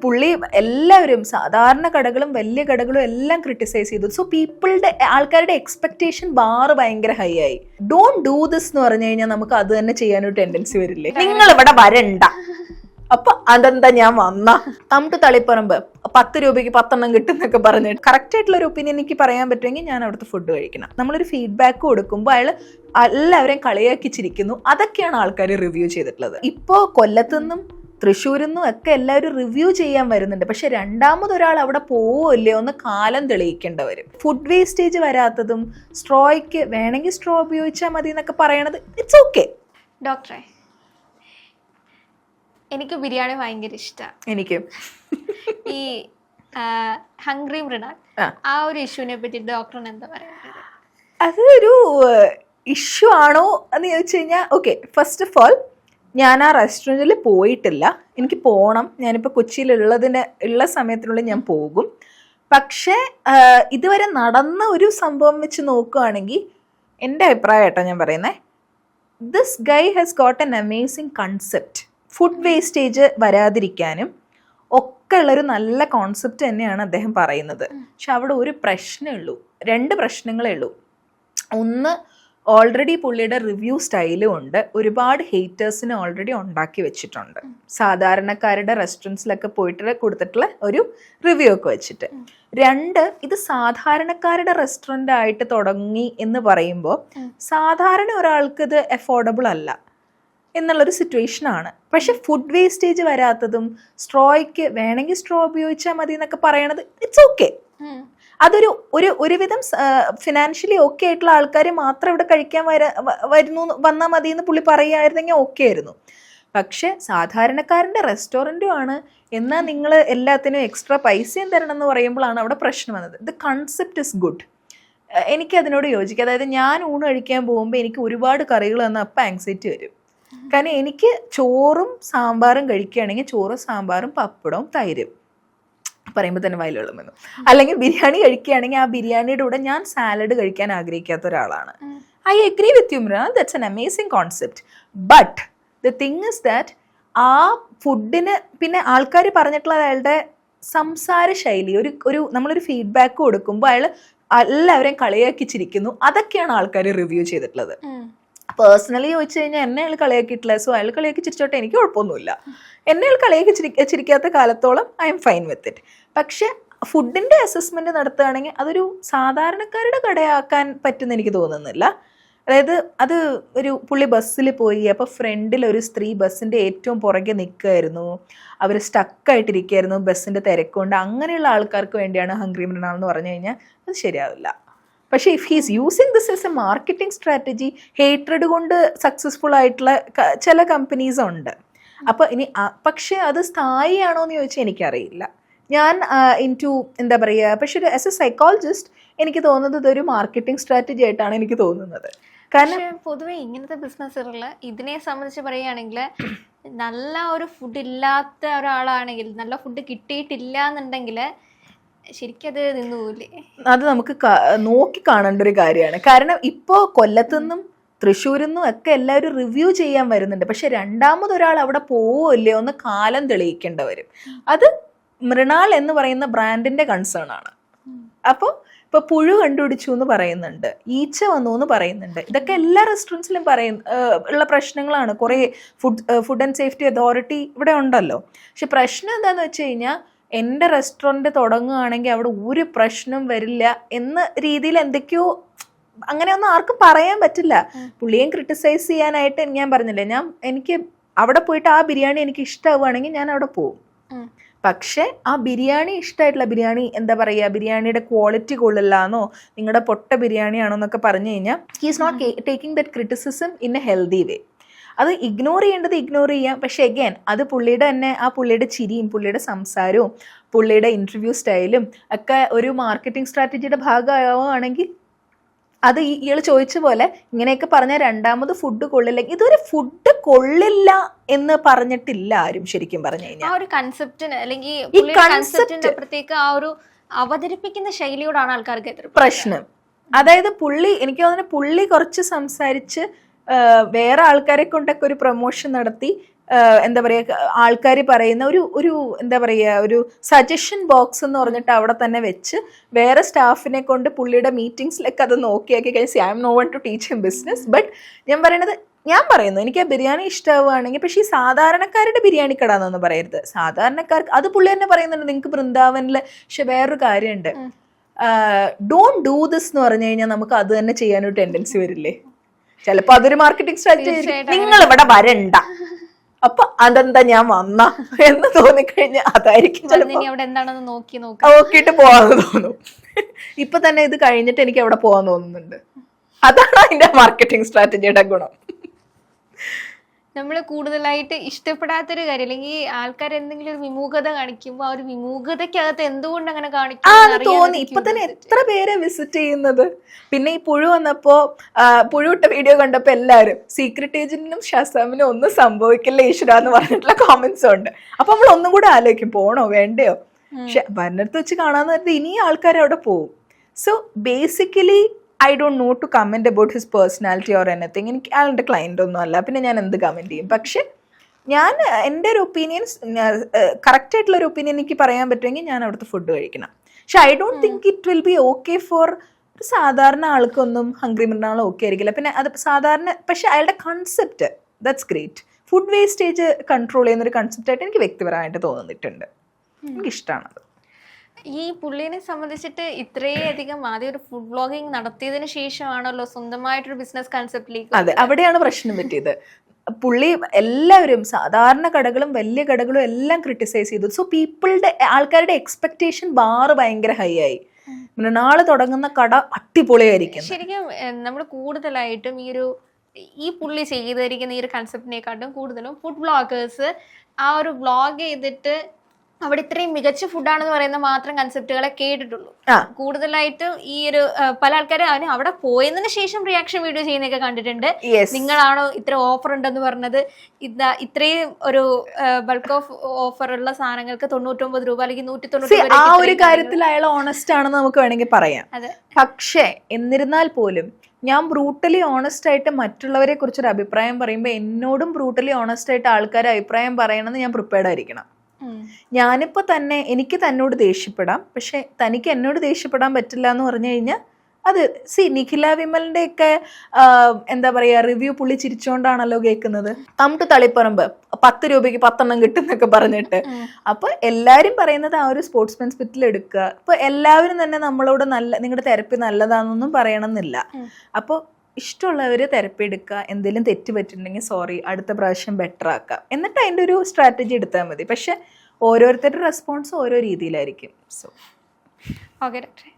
പുള്ളി എല്ലാവരും സാധാരണ കടകളും വലിയ കടകളും എല്ലാം ക്രിട്ടിസൈസ് ചെയ്തു. സോ പീപ്പിളുടെ ആൾക്കാരുടെ എക്സ്പെക്ടേഷൻ ബാർ ഭയങ്കര ഹൈ ആയി. ഡോൺ ഡൂ ദിസ് എന്ന് പറഞ്ഞു കഴിഞ്ഞാൽ നമുക്ക് അത് തന്നെ ചെയ്യാനൊരു ടെൻഡൻസി വരില്ലേ? നിങ്ങൾ ഇവിടെ വരണ്ട. അപ്പൊ അതെന്താ ഞാൻ വന്ന? തമിട്ട് തളിപ്പറമ്പ്. പത്ത് രൂപയ്ക്ക് പത്തെണ്ണം കിട്ടും എന്നൊക്കെ പറഞ്ഞിട്ട് കറക്റ്റ് ആയിട്ടുള്ള ഒരു ഒപ്പീനിയൻ എനിക്ക് പറയാൻ പറ്റുമെങ്കിൽ ഞാൻ അവിടുത്തെ ഫുഡ് കഴിക്കണം. നമ്മളൊരു ഫീഡ്ബാക്ക് കൊടുക്കുമ്പോൾ അയാൾ എല്ലാവരെയും കളിയാക്കിച്ചിരിക്കുന്നു. അതൊക്കെയാണ് ആൾക്കാർ റിവ്യൂ ചെയ്തിട്ടുള്ളത്. ഇപ്പോൾ കൊല്ലത്തുനിന്നും തൃശ്ശൂരിൽ നിന്നും ഒക്കെ എല്ലാവരും റിവ്യൂ ചെയ്യാൻ വരുന്നുണ്ട്. പക്ഷെ രണ്ടാമതൊരാൾ അവിടെ പോവില്ലേ ഒന്ന് കാലം തെളിയിക്കേണ്ട വരും. ഫുഡ് വേസ്റ്റേജ് വരാത്തതും സ്ട്രോയ്ക്ക് വേണമെങ്കിൽ സ്ട്രോ ഉപയോഗിച്ചാൽ മതി എന്നൊക്കെ പറയണത് ഇറ്റ്സ് ഓക്കെ ഡോക്ടറെ എനിക്ക് ബിരിയാണി ഭയങ്കര ഇഷ്ടമാണ് എനിക്ക്. ഈ ഹംഗ്രി മൃണാൽ. ആ. ഒരു ഇഷ്യൂവിനെ പറ്റി ഡോക്ടറിന് എന്താ പറയുക അതൊരു ഇഷ്യൂ ആണോ എന്ന് ചോദിച്ചു കഴിഞ്ഞാൽ ഓക്കെ ഫസ്റ്റ് ഓഫ് ഓൾ ഞാൻ ആ റെസ്റ്റോറന്റിൽ പോയിട്ടില്ല. എനിക്ക് പോകണം ഞാനിപ്പോൾ കൊച്ചിയിലുള്ളതിന് ഉള്ള സമയത്തിനുള്ളിൽ ഞാൻ പോകും. പക്ഷേ ഇതുവരെ നടന്ന ഒരു സംഭവം വെച്ച് നോക്കുകയാണെങ്കിൽ എന്റെ അഭിപ്രായം കേട്ടോ ഞാൻ പറയുന്നത് this guy has got an amazing concept food wastage വരാതിരിക്കാനും ഒക്കെ ഉള്ളൊരു നല്ല കോൺസെപ്റ്റ് തന്നെയാണ് അദ്ദേഹം പറയുന്നത്. പക്ഷെ അവിടെ ഒരു പ്രശ്നമേ ഉള്ളൂ. രണ്ട് പ്രശ്നങ്ങളേ ഉള്ളൂ. ഒന്ന് ഓൾറെഡി പുള്ളിയുടെ റിവ്യൂ സ്റ്റൈലും ഉണ്ട്. ഒരുപാട് ഹേറ്റേഴ്സിനെ ഓൾറെഡി ഉണ്ടാക്കി വെച്ചിട്ടുണ്ട്. സാധാരണക്കാരുടെ റെസ്റ്റോറന്റ്സിലൊക്കെ പോയിട്ട് കൊടുത്തിട്ടുള്ള ഒരു റിവ്യൂ ഒക്കെ വെച്ചിട്ട്. രണ്ട് ഇത് സാധാരണക്കാരുടെ റെസ്റ്റോറന്റ് ആയിട്ട് തുടങ്ങി എന്ന് പറയുമ്പോൾ സാധാരണ ഒരാൾക്ക് ഇത് അഫോർഡബിൾ അല്ല എന്നുള്ളൊരു സിറ്റുവേഷൻ ആണ്. പക്ഷെ ഫുഡ് വേസ്റ്റേജ് വരാത്തതും സ്ട്രോയ്ക്ക് വേണമെങ്കിൽ സ്ട്രോ ഉപയോഗിച്ചാൽ മതി എന്നൊക്കെ പറയണത് ഇറ്റ്സ് ഓക്കെ. അതൊരു ഒരു ഒരുവിധം ഫിനാൻഷ്യലി ഓക്കെ ആയിട്ടുള്ള ആൾക്കാർ മാത്രം ഇവിടെ കഴിക്കാൻ വര വരുന്നു വന്നാൽ മതി എന്ന് പുള്ളി പറയുമായിരുന്നെങ്കിൽ ഓക്കെ ആയിരുന്നു. പക്ഷെ സാധാരണക്കാരന്റെ റെസ്റ്റോറന്റും ആണ്. എന്നാൽ നിങ്ങൾ എല്ലാത്തിനും എക്സ്ട്രാ പൈസയും തരണം എന്ന് പറയുമ്പോഴാണ് അവിടെ പ്രശ്നം വന്നത്. ദ കൺസെപ്റ്റ് ഇസ് ഗുഡ് എനിക്ക് അതിനോട് യോജിക്കുക. അതായത് ഞാൻ ഊണ് കഴിക്കാൻ പോകുമ്പോൾ എനിക്ക് ഒരുപാട് കറികൾ തന്നാൽ അപ്പം ആങ്സൈറ്റി വരും. കാരണം എനിക്ക് ചോറും സാമ്പാറും കഴിക്കുകയാണെങ്കിൽ ചോറും സാമ്പാറും പപ്പടവും തൈരും. പറയുമ്പോൾ തന്നെ വയലുള്ളം വന്നു. അല്ലെങ്കിൽ ബിരിയാണി കഴിക്കുകയാണെങ്കിൽ ആ ബിരിയാണിയുടെ കൂടെ ഞാൻ സാലഡ് കഴിക്കാൻ ആഗ്രഹിക്കാത്ത ഒരാളാണ്. I agree with you Mrinal that's an amazing concept but the thing is that ആ ഫുഡിന് പിന്നെ ആൾക്കാർ പറഞ്ഞിട്ടുള്ള അയാളുടെ സംസാര ശൈലി ഒരു ഒരു നമ്മളൊരു ഫീഡ്ബാക്ക് കൊടുക്കുമ്പോൾ അയാൾ എല്ലാവരെയും കളിയാക്കിച്ചിരിക്കുന്നു. അതൊക്കെയാണ് ആൾക്കാർ റിവ്യൂ ചെയ്തിട്ടുള്ളത്. പേഴ്സണലി ചോദിച്ചു കഴിഞ്ഞാൽ എന്നെ അയാൾ കളിയാക്കിയിട്ടില്ല. സോ അയാൾ കളിയാക്കി ചിരിച്ചോട്ടെ എനിക്ക് കുഴപ്പമൊന്നുമില്ല. എന്നെ അയാൾ കളിയാക്കി ചിരി ചിരിക്കാത്ത കാലത്തോളം I am fine with it പക്ഷെ ഫുഡിന്റെ അസസ്മെന്റ് നടത്തുകയാണെങ്കിൽ അതൊരു സാധാരണക്കാരുടെ കടയാക്കാൻ പറ്റുന്ന എനിക്ക് തോന്നുന്നില്ല. അതായത് അത് ഒരു പുള്ളി ബസ്സിൽ പോയി അപ്പോൾ ഫ്രണ്ടിൽ ഒരു സ്ത്രീ ബസ്സിന്റെ ഏറ്റവും പുറകെ നിൽക്കുമായിരുന്നു അവർ സ്റ്റക്കായിട്ടിരിക്കുകയായിരുന്നു ബസ്സിന്റെ തിരക്കുകൊണ്ട്. അങ്ങനെയുള്ള ആൾക്കാർക്ക് വേണ്ടിയാണ് ഹംഗ്രി മൃണാൾ എന്ന് പറഞ്ഞു കഴിഞ്ഞാൽ അത് ശരിയാവില്ല. പക്ഷേ if he's using this as a marketing strategy hated കൊണ്ട് സക്സസ്ഫുൾ ആയിട്ടുള്ള ചില കമ്പനീസ് ഉണ്ട്. അപ്പോൾ ഇനി പക്ഷേ അത് സ്ഥായിയാണോ എന്ന് ചോദിച്ചാൽ എനിക്കറിയില്ല. ഞാൻ ഇൻ ടു എന്താ പറയുക പക്ഷെ ആസ് എ സൈക്കോളജിസ്റ്റ് എനിക്ക് തോന്നുന്നത് ഇതൊരു മാർക്കറ്റിംഗ് സ്ട്രാറ്റജി ആയിട്ടാണ് എനിക്ക് തോന്നുന്നത്. കാരണം പൊതുവെ ഇങ്ങനത്തെ ബിസിനസ്സുകളിൽ ഇതിനെ സംബന്ധിച്ച് പറയുകയാണെങ്കിൽ നല്ല ഒരു ഫുഡ് ഇല്ലാത്ത ഒരാളാണെങ്കിൽ നല്ല ഫുഡ് കിട്ടിയിട്ടില്ല എന്നുണ്ടെങ്കിൽ ശരിക്കും അത് നിന്ന് അത് നമുക്ക് നോക്കി കാണേണ്ട ഒരു കാര്യമാണ്. കാരണം ഇപ്പോൾ കൊല്ലത്തുനിന്നും തൃശ്ശൂരിൽ നിന്നും ഒക്കെ എല്ലാവരും റിവ്യൂ ചെയ്യാൻ വരുന്നുണ്ട്. പക്ഷെ രണ്ടാമതൊരാൾ അവിടെ പോവില്ലേ ഒന്ന് കാലം തെളിയിക്കേണ്ട വരും. അത് മൃണാൾ എന്ന് പറയുന്ന ബ്രാൻഡിന്റെ കൺസേൺ ആണ്. അപ്പോൾ ഇപ്പൊ പുഴു കണ്ടുപിടിച്ചു എന്ന് പറയുന്നുണ്ട്. ഈച്ച വന്നു എന്ന് പറയുന്നുണ്ട്. ഇതൊക്കെ എല്ലാ റെസ്റ്റോറന്റ്സിലും പറയുന്ന ഉള്ള പ്രശ്നങ്ങളാണ്. കുറേ food food and safety authority ഇവിടെ ഉണ്ടല്ലോ. പക്ഷെ പ്രശ്നം എന്താണെന്ന് വെച്ച് കഴിഞ്ഞാൽ എന്റെ റെസ്റ്റോറന്റ് തുടങ്ങുകയാണെങ്കിൽ അവിടെ ഒരു പ്രശ്നം വരില്ല എന്ന രീതിയിൽ എന്തൊക്കെയോ അങ്ങനെയൊന്നും ആർക്കും പറയാൻ പറ്റില്ല. പുള്ളിയും ക്രിട്ടിസൈസ് ചെയ്യാനായിട്ട് ഞാൻ പറഞ്ഞില്ലേ ഞാൻ എനിക്ക് അവിടെ പോയിട്ട് ആ ബിരിയാണി എനിക്ക് ഇഷ്ടമാവുകയാണെങ്കിൽ ഞാൻ അവിടെ പോകും. പക്ഷെ ആ ബിരിയാണി ഇഷ്ടമായിട്ടുള്ള ബിരിയാണി എന്താ പറയുക ബിരിയാണിയുടെ ക്വാളിറ്റി കൊള്ളില്ല എന്നോ നിങ്ങളുടെ പൊട്ട ബിരിയാണിയാണോ എന്നൊക്കെ പറഞ്ഞു കഴിഞ്ഞാൽ he is not taking that criticism in a healthy way അത് ഇഗ്നോർ ചെയ്യേണ്ടത് ഇഗ്നോർ ചെയ്യാം. പക്ഷേ അഗൈൻ അത് പുള്ളിയുടെ തന്നെ ആ പുള്ളിയുടെ ചിരിയും പുള്ളിയുടെ സംസാരവും പുള്ളിയുടെ ഇന്റർവ്യൂ സ്റ്റൈലും ഒക്കെ ഒരു മാർക്കറ്റിംഗ് സ്ട്രാറ്റജിയുടെ ഭാഗമാവുകയാണെങ്കിൽ അത് ഇയാൾ ചോദിച്ച പോലെ ഇങ്ങനെയൊക്കെ പറഞ്ഞ രണ്ടാമത് ഫുഡ് കൊള്ളില്ല. ഇതൊരു ഫുഡ് കൊള്ളില്ല എന്ന് പറഞ്ഞിട്ടില്ല ആരും ശരിക്കും പറഞ്ഞു ആ കഴിഞ്ഞാൽ. ഒരു കൺസെപ്റ്റിന് അല്ലെങ്കിൽ ഈ പുള്ളിയുടെ കൺസെപ്റ്റിന്റെ അപ്പുറത്തേക്ക് ആ ഒരു അവതരിപ്പിക്കുന്ന ശൈലിയോടാണ് ആൾക്കാർക്ക് പ്രശ്നം. അതായത് പുള്ളി എനിക്ക് തോന്നുന്നു പുള്ളി കുറച്ച് സംസാരിച്ച് ആ, വേറെ ആൾക്കാരെ കൊണ്ടൊക്കെ ഒരു പ്രൊമോഷൻ നടത്തി എന്താ പറയുക ആൾക്കാർ പറയുന്ന ഒരു ഒരു എന്താ പറയുക ഒരു സജഷൻ ബോക്സ് എന്ന് പറഞ്ഞിട്ട് അവിടെ തന്നെ വെച്ച് വേറെ സ്റ്റാഫിനെ കൊണ്ട് പുള്ളിയുടെ മീറ്റിംഗ്സിലൊക്കെ അത് നോക്കിയാക്കി കഴിഞ്ഞാൽ I am no one to teach him business but ഞാൻ പറയുന്നത് ഞാൻ പറയുന്നു എനിക്ക് ആ ബിരിയാണി ഇഷ്ടമാവുകയാണെങ്കിൽ പക്ഷേ ഈ സാധാരണക്കാരുടെ ബിരിയാണി കട എന്നൊന്നും പറയരുത്. സാധാരണക്കാർക്ക് അത് പുള്ളി തന്നെ പറയുന്നുണ്ട് നിങ്ങൾക്ക് വൃന്ദാവനിൽ പക്ഷെ വേറൊരു കാര്യമുണ്ട്. ഡോണ്ട് ഡൂ ദിസ് എന്ന് പറഞ്ഞു കഴിഞ്ഞാൽ നമുക്ക് അത് തന്നെ ചെയ്യാനൊരു ടെൻഡൻസി വരില്ലേ? ചിലപ്പോൾ അതൊരു മാർക്കറ്റിംഗ് സ്ട്രാറ്റജി നിങ്ങൾ ഇവിടെ വരണ്ട. അപ്പൊ അതെന്താ ഞാൻ വന്ന എന്ന് തോന്നിക്കഴിഞ്ഞാൽ അതായിരിക്കും ചിലപ്പോ നോക്കിയിട്ട് പോവാന്ന് തോന്നും. ഇപ്പൊ തന്നെ ഇത് കഴിഞ്ഞിട്ട് എനിക്ക് അവിടെ പോവാൻ തോന്നുന്നുണ്ട്. അതാണ് അതിന്റെ മാർക്കറ്റിംഗ് സ്ട്രാറ്റജിയുടെ ഗുണം. നമ്മൾ കൂടുതലായിട്ട് ഇഷ്ടപ്പെടാത്തൊരു കാര്യം അല്ലെങ്കിൽ ആൾക്കാർ എന്തെങ്കിലും ഒരു വിമുഖത കാണിക്കുമ്പോൾ ആ ഒരു വിമുഖതയ്ക്കകത്ത് എന്തുകൊണ്ട് അങ്ങനെ കാണിക്കും തോന്നി. ഇപ്പൊ തന്നെ എത്ര പേരെ വിസിറ്റ് ചെയ്യുന്നത്? പിന്നെ ഈ പുഴു വന്നപ്പോ പുഴുവിട്ട വീഡിയോ കണ്ടപ്പോ എല്ലാരും സീക്രട്ട് ഏജന്റിനും ഷസാമിനും ഒന്നും സംഭവിക്കില്ല ഈശ്വര എന്ന് പറഞ്ഞിട്ടുള്ള കോമന്റ്സ് ഉണ്ട്. അപ്പൊ നമ്മൾ ഒന്നും കൂടെ ആലോചിക്കും പോണോ വേണ്ടയോ? പക്ഷെ ഭരണത്ത് വെച്ച് കാണാന്ന് പറഞ്ഞാൽ ഇനിയും ആൾക്കാർ അവിടെ പോകും so basically I don't know to comment about his personality or anything എനിക്ക് അയാളുടെ ക്ലയന്റ് ഒന്നും അല്ല. പിന്നെ ഞാൻ എന്ത് കമന്റ് ചെയ്യും? പക്ഷെ ഞാൻ എന്റെ ഒരു ഒപ്പീനിയൻസ് കറക്റ്റ് ആയിട്ടുള്ള ഒരു ഒപ്പീനിയൻ എനിക്ക് പറയാൻ പറ്റുമെങ്കിൽ ഞാൻ അവിടുത്തെ ഫുഡ് കഴിക്കണം. പക്ഷെ I don't think it will be okay for ഒരു സാധാരണ ആൾക്കൊന്നും ഹംഗ്രി മൃണാളും ഓക്കെ ആയിരിക്കില്ല. പിന്നെ അത് സാധാരണ പക്ഷെ അയാളുടെ concept that's great food wastage control ചെയ്യുന്ന ഒരു കൺസെപ്റ്റ് ആയിട്ട് എനിക്ക് വ്യക്തിപരമായിട്ട് തോന്നിയിട്ടുണ്ട്. എനിക്കിഷ്ടമാണത് ഈ പുള്ളിനെ സംബന്ധിച്ചിട്ട് ഇത്രയധികം ആദ്യം ഒരു ഫുഡ് ബ്ലോഗിങ് നടത്തിയതിനു ശേഷമാണല്ലോ സ്വന്തമായിട്ടൊരു ബിസിനസ് കൺസെപ്റ്റിലേക്ക് അതെ അവിടെയാണ് പ്രശ്നം പറ്റിയത്. പുള്ളി എല്ലാവരും സാധാരണ കടകളും വലിയ കടകളും എല്ലാം ക്രിട്ടിസൈസ് ചെയ്തു. സോ പീപ്പിളുടെ ആൾക്കാരുടെ എക്സ്പെക്ടേഷൻ ബാറ് ഭയങ്കര ഹൈ ആയി. മൃണാൾ തുടങ്ങുന്ന കട അടിപൊളിയായിരിക്കും ശരിക്കും നമ്മൾ കൂടുതലായിട്ടും ഈ ഒരു ഈ പുള്ളി ചെയ്തിരിക്കുന്ന ഈ ഒരു കൺസെപ്റ്റിനെക്കാട്ടും കൂടുതലും ഫുഡ് ബ്ലോഗേഴ്സ് ആ ഒരു ബ്ലോഗ് ചെയ്തിട്ട് അവിടെ ഇത്രയും മികച്ച ഫുഡാണെന്ന് പറയുന്ന മാത്രം കൺസെപ്റ്റുകളെ കേട്ടിട്ടുള്ളൂ. കൂടുതലായിട്ട് ഈ ഒരു പല ആൾക്കാരും അവന് അവിടെ പോയതിനു ശേഷം റിയാക്ഷൻ വീഡിയോ ചെയ്യുന്നൊക്കെ കണ്ടിട്ടുണ്ട്. നിങ്ങളാണോ ഇത്ര ഓഫർ ഉണ്ടെന്ന് പറഞ്ഞത്? ഇതാ ഇത്രയും ഒരു ബൾക്ക് ഓഫ് ഓഫർ ഉള്ള സാധനങ്ങൾക്ക് തൊണ്ണൂറ്റൊമ്പത് രൂപ അല്ലെങ്കിൽ നൂറ്റി തൊണ്ണൂറ്റി ആ ഒരു കാര്യത്തിൽ അയാൾ ഓണസ്റ്റ് ആണെന്ന് നമുക്ക് വേണമെങ്കിൽ പറയാം. പക്ഷേ എന്നിരുന്നാൽ പോലും ഞാൻ ബ്രൂട്ടലി ഓണസ്റ്റ് ആയിട്ട് മറ്റുള്ളവരെ കുറിച്ചൊരു അഭിപ്രായം പറയുമ്പോൾ എന്നോടും ബ്രൂട്ടലി ഓണസ്റ്റ് ആയിട്ട് ആൾക്കാർ അഭിപ്രായം പറയണമെന്ന് ഞാൻ പ്രിപ്പയർഡ് ആയിരിക്കണം. ഞാനിപ്പോൾ തന്നെ എനിക്ക് തന്നോട് ദേഷ്യപ്പെടാം. പക്ഷെ തനിക്ക് എന്നോട് ദേഷ്യപ്പെടാൻ പറ്റില്ല എന്ന് പറഞ്ഞു കഴിഞ്ഞാൽ അത് സി നിഖില വിമലിന്റെ ഒക്കെ എന്താ പറയാ റിവ്യൂ പുള്ളി ചിരിച്ചോണ്ടാണല്ലോ കേൾക്കുന്നത്. കം ടു തളിപ്പറമ്പ് പത്ത് രൂപയ്ക്ക് പത്തെണ്ണം കിട്ടുന്നൊക്കെ പറഞ്ഞിട്ട്. അപ്പൊ എല്ലാരും പറയുന്നത് ആ ഒരു സ്പോർട്സ്മാൻ സ്പിറ്റിൽ എടുക്കുക. ഇപ്പൊ എല്ലാവരും തന്നെ നമ്മളോട് നല്ല നിങ്ങളുടെ തെരപ്പി നല്ലതാണെന്നൊന്നും പറയണമെന്നില്ല. അപ്പൊ അപ്പോൾ ഇഷ്ടമുള്ളവർ തെരപ്പി എടുക്കുക എന്തെങ്കിലും തെറ്റ് പറ്റുന്നുണ്ടെങ്കിൽ സോറി അടുത്ത പ്രാവശ്യം ബെറ്റർ ആക്കുക. എന്നിട്ട് അതിന്റെ ഒരു സ്ട്രാറ്റജി എടുത്താൽ മതി. പക്ഷെ ഓരോരുത്തരുടെ റെസ്പോൺസ് ഓരോ രീതിയിലായിരിക്കും. സോ ഓക്കെ ഡോക്ടറെ